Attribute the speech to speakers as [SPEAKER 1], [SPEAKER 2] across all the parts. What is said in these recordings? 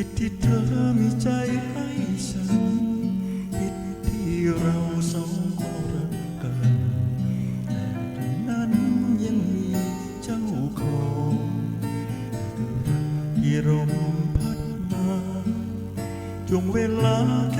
[SPEAKER 1] ิดที่เธอมีใจให้ฉัน ผิดที่เราสองก็รักกัน แต่ถึงนั้นยังมีเจ้าของที่ลมพัดมาจงเวลาแค่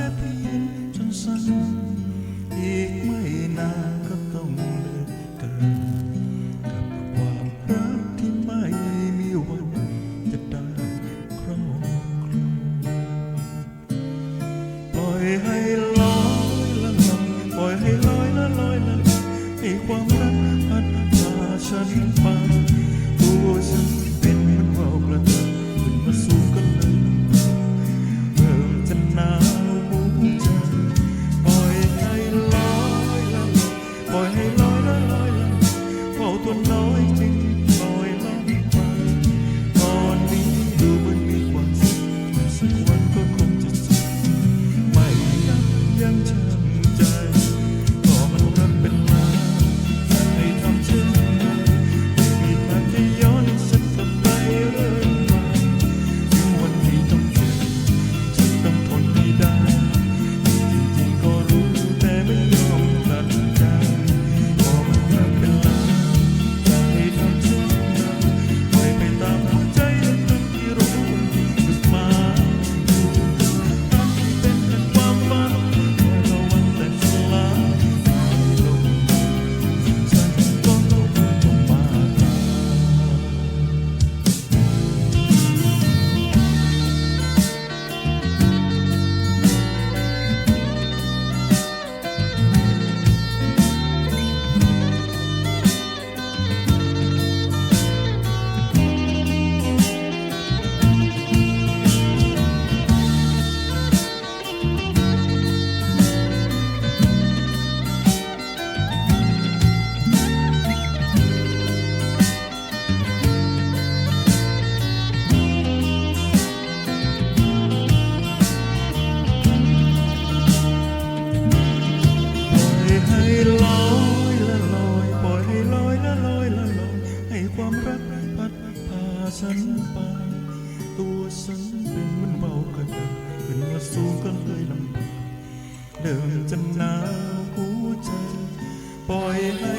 [SPEAKER 1] สูงก็เลยลำบากเดิมจำหนาวหัวใจปล่อยให้